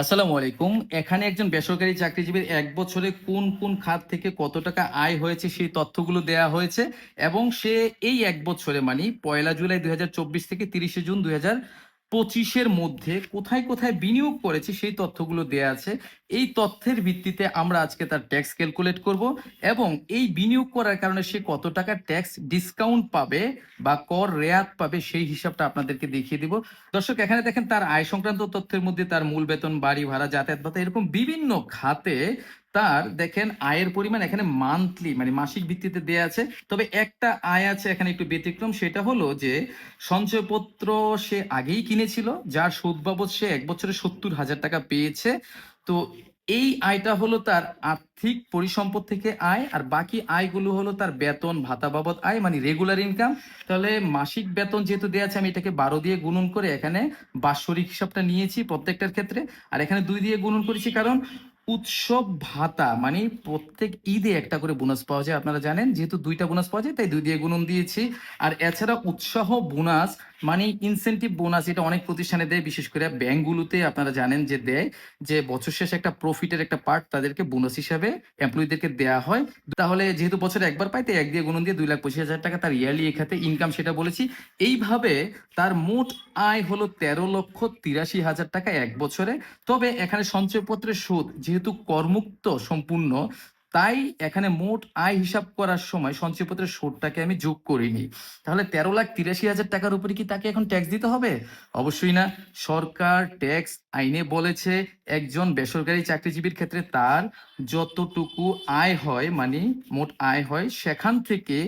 আসসালামু আলাইকুম। এখানে একজন বেসরকারি চাকরিজীবীর এক বছরে কোন কোন খাত থেকে কত টাকা আয় হয়েছে সেই তথ্যগুলো দেয়া হয়েছে এবং সে এই এক বছরে মানে পয়লা জুলাই দুই হাজার চব্বিশ থেকে তিরিশে জুন দুই পঁচিশের মধ্যে কোথায় কোথায় বিনিয়োগ করেছে সেই তথ্যগুলো দেয়া আছে। এই তথ্যের ভিত্তিতে আমরা আজকে তার ট্যাক্স ক্যালকুলেট করব এবং এই বিনিয়োগ করার কারণে সে কত টাকা ট্যাক্স ডিসকাউন্ট পাবে বা কর রেয়াত পাবে সেই হিসাবটা আপনাদেরকে দেখিয়ে দিব। দর্শক, এখানে দেখেন তার আয় সংক্রান্ত তথ্যের মধ্যে তার মূল বেতন, বাড়ি ভাড়া, যাতায়াত ভাতা এরকম বিভিন্ন খাতে তার দেখেন আয়ের পরিমাণ এখানে মান্থলি মানে মাসিক ভিত্তিতে দেয়া আছে। তবে একটা আয় আছে এখানে একটু ব্যতিক্রম, সেটা হলো যে সঞ্চয়পত্র সে আগেই কিনেছিল, যার সুদ বাবদ সে এক বছরে সত্তর হাজার টাকা পেয়েছে। তো এই আয়টা হলো তার আর্থিক পরিসম্পদ থেকে আয়, আর বাকি আয়গুলো হলো তার বেতন, ভাতা বাবদ আয় মানে রেগুলার ইনকাম তাহলে মাসিক বেতন যেহেতু দেওয়া আছে, আমি এটাকে বারো দিয়ে গুণন করে এখানে বাৎসরিক হিসাবটা নিয়েছি প্রত্যেকটার ক্ষেত্রে। আর এখানে দুই দিয়ে গুণন করেছি কারণ উৎসব ভাতা মানে প্রত্যেক ঈদে একটা করে বোনাস পাওয়া যায়, আপনারা জানেন। যেহেতু দুইটা বোনাস পাওয়া যায়, তাই দুই দিয়ে গুণন দিয়েছি। আর এছাড়া উৎসাহ বোনাস মানে ইনসেন্টিভ বোনাস এটা অনেক প্রতিষ্ঠানে দেয়, বিশেষ করে ব্যাংকগুলোতে আপনারা জানেন যে দেয় যে বছর শেষে একটা প্রফিটের একটা পার্ট তাদেরকে বোনাস হিসাবে এমপ্লয়ীদেরকে দেয়া হয়। তাহলে যেহেতু বছরে একবার পাই এক দিয়ে গুণন দিয়ে দুই লাখ পঁচিশ হাজার টাকা তার ইয়ারলি এ খাতে ইনকাম সেটা বলেছি। এইভাবে তার মোট আয় হলো তেরো লক্ষ তিরাশি হাজার টাকা এক বছরে। তবে এখানে সঞ্চয়পত্রের সুদ যেহেতু কর্মুক্ত সম্পূর্ণ তাই এখানে মোট আয় হিসাব করার সময় সঞ্চয়পত্রের সুদটাকে আমি যোগ করিনি। তাহলে তেরো লাখ তিরাশি হাজার টাকার উপরে কি তাকে এখন ট্যাক্স দিতে হবে? অবশ্যই না। সরকার ট্যাক্স আইনে বলেছে একজন বেসরকারি চাকরিজীবীর ক্ষেত্রে তার যতটুকু আয় হয় মানে মোট আয় হয়, সেখান থেকে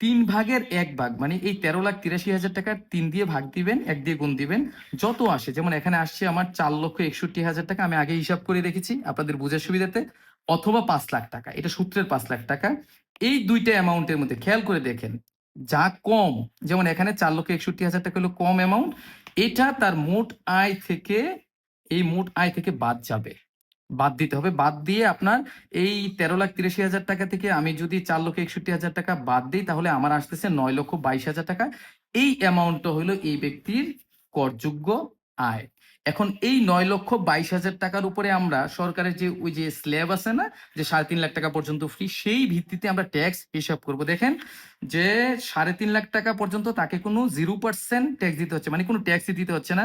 তিন ভাগের এক ভাগ মানে এই তেরো লাখ তিরাশি হাজার টাকার তিন দিয়ে ভাগ দিবেন, এক দিয়ে গুণ দিবেন, যত আসে, যেমন এখানে আসছে আমার চার লক্ষ একষট্টি হাজার টাকা, আমি আগে হিসাব করে রেখেছি আপনাদের বোঝার সুবিধাতে। অথবা পাঁচ লাখ টাকা, এটা সূত্রের পাঁচ লাখ টাকা। এই দুইটা অ্যামাউন্টের মধ্যে খেয়াল করে দেখেন, যা কম, যেমন এখানে চার লক্ষ একষট্টি হাজার টাকা হলো কম অ্যামাউন্ট, এটা তার মোট আয় থেকে, এই মোট আয় থেকে বাদ যাবে। বাদ দিতে হবে, বাদ দিয়ে আপনার এই তেরো লাখ তিরাশি হাজার টাকা থেকে আমি যদি চার লক্ষ একষট্টি হাজার টাকা বাদ দিই, তাহলে আমার আসতেছে নয় লক্ষ বাইশ হাজার টাকা। এই অ্যামাউন্টটা হলো এই ব্যক্তির করযোগ্য আয়। এখন এই নয় লক্ষ বাইশ হাজার টাকার উপরে আমরা সরকারের যে ওই যে স্ল্যাব আছে না, যে সাড়ে তিন লাখ টাকা পর্যন্ত ফ্রি সেই ভিত্তিতে আমরা ট্যাক্স হিসাব করব। দেখেন যে সাড়ে তিন লাখ টাকা পর্যন্ত তাকে কোনো জিরো পার্সেন্ট ট্যাক্স দিতে হচ্ছে মানে কোনো ট্যাক্সই দিতে হচ্ছে না।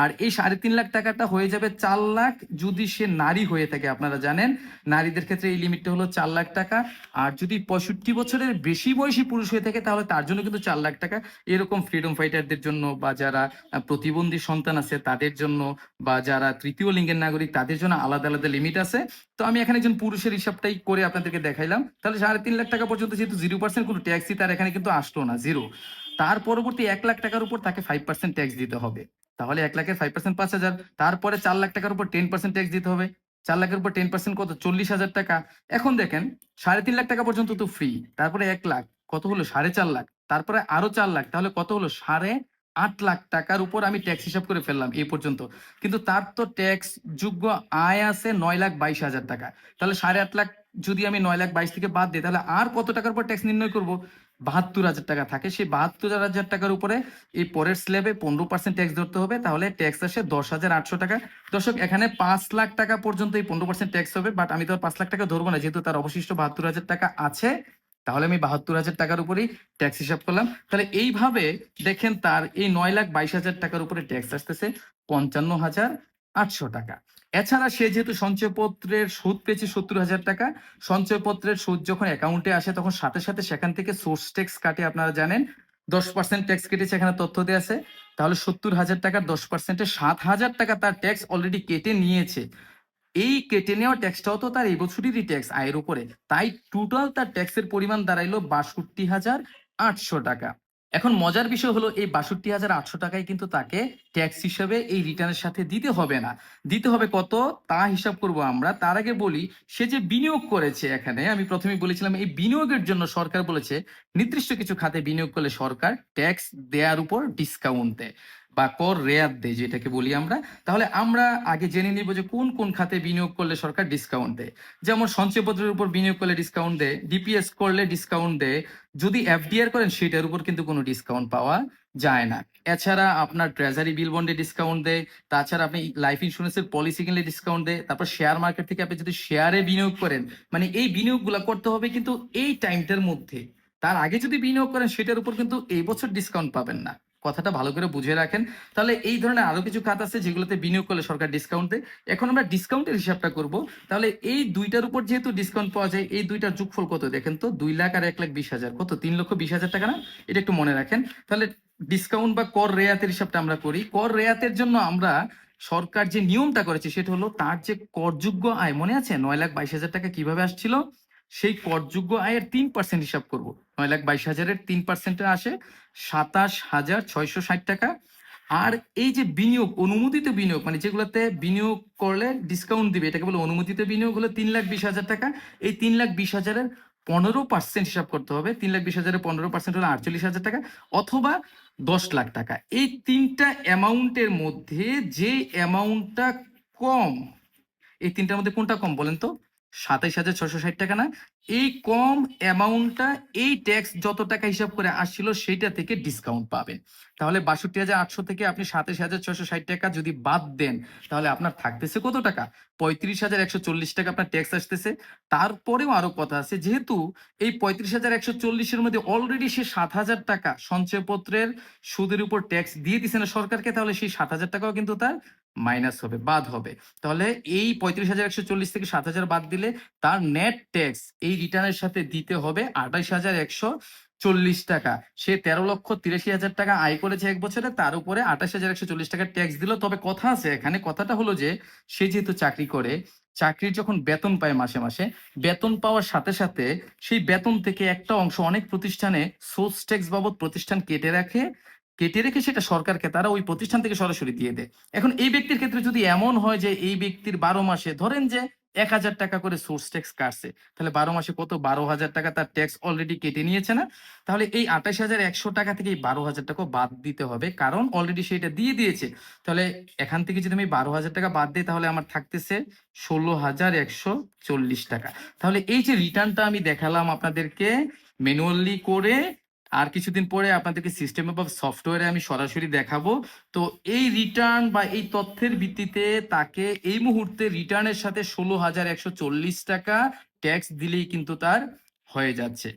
আর এই সাড়ে তিন লাখ টাকাটা হয়ে যাবে চার লাখ যদি সে নারী হয়ে থাকে, আপনারা জানেন। নারীদের ক্ষেত্রে এই লিমিটটা হলো চার লাখ টাকা। আর যদি পঁয়ষট্টি বছরের বেশি বয়সী পুরুষ হয়ে থাকে, তাহলে তার জন্য কিন্তু চার লাখ টাকা। এরকম ফ্রিডম ফাইটারদের জন্য বা যারা প্রতিবন্ধী সন্তান আছে, তাদের জন্য বা যারা তৃতীয় লিঙ্গের নাগরিক, তাদের জন্য আলাদা আলাদা লিমিট আছে। তো আমি এখানে একজন পুরুষের হিসাবটাই করে আপনাদেরকে দেখাইলাম। তাহলে সাড়ে তিন লাখ টাকা পর্যন্ত যেহেতু জিরো পার্সেন্ট কোনো ট্যাক্সই তার এখানে কিন্তু আসলো না জিরো তার পরবর্তী এক লাখ টাকার উপর তাকে ফাইভ পার্সেন্ট ট্যাক্স দিতে হবে। তাহলে এক লাখের ফাইভ পার্সেন্ট পাঁচ হাজার, তারপরে চার লাখ টাকার উপর টেন পার্সেন্ট ট্যাক্স দিতে হবে। চার লাখের উপর টেন পার্সেন্ট কত? চল্লিশ হাজার টাকা। এখন দেখেন, সাড়ে তিন লাখ টাকা পর্যন্ত তো ফ্রি তারপরে এক লাখ, কত হলো? সাড়ে চার লাখ। তারপরে আরও চার লাখ, তাহলে কত হলো? সাড়ে আট লাখ টাকার উপর আমি ট্যাক্স হিসাব করে ফেললাম এই পর্যন্ত। কিন্তু তার তো ট্যাক্স যোগ্য আয় আছে নয় লাখ বাইশ হাজার টাকা। তাহলে সাড়ে আট লাখ যদি আমি নয় লাখ বাইশ থেকে বাদ দিই, তাহলে আর কত টাকার উপর ট্যাক্স নির্ণয় করব? বাহাত্তর হাজার টাকা থাকে। সেই বাহাত্তর হাজার টাকার উপরে এই পরের স্ল্যাবে পনেরো পার্সেন্ট ট্যাক্স ধরতে হবে, তাহলে ট্যাক্স আসে দশ হাজার আটশো টাকা। দর্শক, এখানে পাঁচ লাখ টাকা পর্যন্ত এই পনেরো পার্সেন্ট ট্যাক্স হবে বাট আমি তো পাঁচ লাখ টাকা ধরবো না, যেহেতু তার অবশিষ্ট বাহাত্তর হাজার টাকা আছে। তাহলে আমি বাহাত্তর হাজার টাকার উপরেই ট্যাক্স হিসাব করলাম। তাহলে এইভাবে দেখেন তার এই নয় লাখ বাইশ হাজার টাকার উপরে ট্যাক্স আসতেছে পঞ্চান্ন হাজার আটশো টাকা। এছাড়া সে যেহেতু সঞ্চয়পত্রের সুদ পেয়েছে সত্তর হাজার টাকা, সঞ্চয়পত্রের সুদ যখন অ্যাকাউন্টে আসে তখন সাথে সাথে সেখান থেকে সোর্স ট্যাক্স কাটে, আপনারা জানেন। দশ পার্সেন্ট ট্যাক্স কেটেছে, এখানে তথ্য দেওয়া আছে। তাহলে সত্তর হাজার টাকার দশ পার্সেন্টে সাত হাজার টাকা তার ট্যাক্স অলরেডি কেটে নিয়েছে। এই কেটে নেওয়া ট্যাক্সটাও তো তার এই বছরেরই ট্যাক্স আয়ের উপরে। তাই টোটাল তার ট্যাক্সের পরিমাণ দাঁড়াইলো বাষট্টি হাজার আটশো টাকা। এখন মজার বিষয় হলো, এই বাষট্টি হাজার আটশো টাকায় কিন্তু তাকে ট্যাক্স হিসাবে এই রিটার্নের সাথে দিতে হবে না। দিতে হবে কত? তা হিসাব করব আমরা। তার আগে বলি, সে যে বিনিয়োগ করেছে এখানে, আমি প্রথমে বলেছিলাম, এই বিনিয়োগের জন্য সরকার বলেছে, নির্দিষ্ট কিছু খাতে বিনিয়োগ করলে সরকার ট্যাক্স দেওয়ার উপর ডিসকাউন্ট দেয়। বা কর রেয়াত দেয়, যেটাকে বলি আমরা। তাহলে আমরা আগে জেনে নিব যে কোন কোন খাতে বিনিয়োগ করলে সরকার ডিসকাউন্ট দেয়। যেমন সঞ্চয়পত্রের উপর বিনিয়োগ করলে ডিসকাউন্ট দেয় ডিপিএস করলে ডিসকাউন্ট দেয়। যদি এফডিআর করেন, সেটার উপর কিন্তু কোনো ডিসকাউন্ট পাওয়া যায় না। এছাড়া আপনার ট্রেজারি বিল বন্ডে ডিসকাউন্ট দেয়, তাছাড়া আপনি লাইফ ইন্স্যুরেন্সের পলিসি কিনলে ডিসকাউন্ট দেয়, তারপর শেয়ার মার্কেট থেকে আপনি যদি শেয়ারে বিনিয়োগ করেন মানে এই বিনিয়োগগুলো করতে হবে কিন্তু এই টাইমটার মধ্যে। তার আগে যদি বিনিয়োগ করেন, সেটার উপর কিন্তু এই বছর ডিসকাউন্ট পাবেন না। কথাটা ভালো করে বুঝে রাখেন। তাহলে এই ধরনের আরও কিছু খাত আছে যেগুলোতে বিনিয়োগ করলে সরকার ডিসকাউন্ট দেয়। এখন আমরা ডিসকাউন্টের হিসাবটা করব। তাহলে এই দুইটার উপর যেহেতু ডিসকাউন্ট পাওয়া যায়, এই দুইটার যোগফল কত? দেখেন তো, দুই লাখ আর এক লাখ বিশ হাজার। কত? তিন লক্ষ বিশ হাজার টাকা না? এটা একটু মনে রাখেন। তাহলে ডিসকাউন্ট বা কর রেয়াতের হিসাবটা আমরা করি। কর রেয়াতের জন্য আমরা সরকার যে নিয়মটা করেছে, সেটা হলো তার যে করযোগ্য আয়, মনে আছে? নয় লাখ বাইশ হাজার টাকা কীভাবে আসছিল? সেই করযোগ্য আয়ের তিন পার্সেন্ট হিসাব করব। নয় লাখ বাইশ হাজারের তিন পার্সেন্টে আসে। সাতাশ হাজার ছয়শো ষাট টাকা। আর এই যে বিনিয়োগ, অনুমোদিত বিনিয়োগ মানে যেগুলোতে বিনিয়োগ করলে ডিসকাউন্ট দিবে, এটাকে বলে অনুমোদিত বিনিয়োগ হলো তিন লাখ বিশ হাজার টাকা। এই তিন লাখ বিশ হাজারের পনেরো পার্সেন্ট হিসাব করতে হবে। তিন লাখ বিশ হাজারের পনেরো পার্সেন্ট হলো আটচল্লিশ হাজার টাকা অথবা দশ লাখ টাকা। এই তিনটা অ্যামাউন্টের মধ্যে যে অ্যামাউন্টটা কম, এই তিনটার মধ্যে কোনটা কম বলেন তো? সাতাইশ হাজার ছশো ষাট টাকা না এই কম অ্যামাউন্টটা এই ট্যাক্স যত টাকা হিসাব করে আসছিল, সেইটা থেকে ডিসকাউন্ট পাবেন। তাহলে বাষট্টি হাজার আটশো থেকে আপনি সাতাইশ হাজার ছশো ষাট টাকা যদি বাদ দেন, তাহলে আপনার থাকতেছে কত টাকা? পঁয়ত্রিশ হাজার একশো চল্লিশ টাকা আপনার ট্যাক্স আসতেছে। তারপরেও আরও কথা আছে, যেহেতু এই পঁয়ত্রিশ হাজার একশো চল্লিশের মধ্যে অলরেডি সে সাত হাজার টাকা সঞ্চয়পত্রের সুদের উপর ট্যাক্স দিয়ে দিছে না সরকারকে, তাহলে সেই সাত হাজার টাকাও কিন্তু তার মাইনাস হবে, বাদ হবে। তাহলে এই পঁয়ত্রিশ হাজার একশো চল্লিশ থেকে সাত হাজার বাদ দিলে তার নেট ট্যাক্স এই রিটার্নের সাথে দিতে হবে আঠাইশ হাজার একশো চল্লিশ টাকা। সে তেরো লক্ষ তিরাশি হাজার টাকা আয় করেছে এক বছরে, তার উপরে আঠাশ হাজার একশো চল্লিশ টাকা ট্যাক্স দিল। তবে কথা আছে, এখানে কথাটা হলো যে, সে যেহেতু চাকরি করে, চাকরির যখন বেতন পায় মাসে মাসে, বেতন পাওয়ার সাথে সাথে সেই বেতন থেকে একটা অংশ অনেক প্রতিষ্ঠানে সোর্স ট্যাক্স বাবদ প্রতিষ্ঠান কেটে রাখে। কেটে রেখে সেটা সরকারকে, তারা ওই প্রতিষ্ঠান থেকে সরাসরি দিয়ে দেয়। এখন এই ব্যক্তির ক্ষেত্রে যদি এমন হয় যে, এই ব্যক্তির বারো মাসে, ধরেন যে এক হাজার টাকা করে সোর্স ট্যাক্স কাটছে। তাহলে বারো মাসে কত? বারো হাজার টাকা তার ট্যাক্স অলরেডি কেটে নিয়েছে না? তাহলে এই আঠাশ হাজার একশো টাকা থেকে এই বারো হাজার টাকা বাদ দিতে হবে। কারণ অলরেডি সেটা দিয়ে দিয়েছে। তাহলে এখান থেকে যদি আমি বারো হাজার টাকা বাদ দিই, তাহলে আমার থাকতেছে ষোলো হাজার একশো চল্লিশ টাকা। তাহলে এই যে রিটার্নটা আমি দেখালাম আপনাদেরকে ম্যানুয়ালি করে আর কিছুদিন পরে আপনাদেরকে সিস্টেম বা সফটওয়্যারে আমি সরাসরি দেখাবো। তো এই রিটার্ন বা এই তথ্যের ভিত্তিতে তাকে এই মুহূর্তে রিটার্নের সাথে ষোলো হাজার একশো চল্লিশ টাকা ট্যাক্স দিলেই কিন্তু তার হয়ে যাচ্ছে।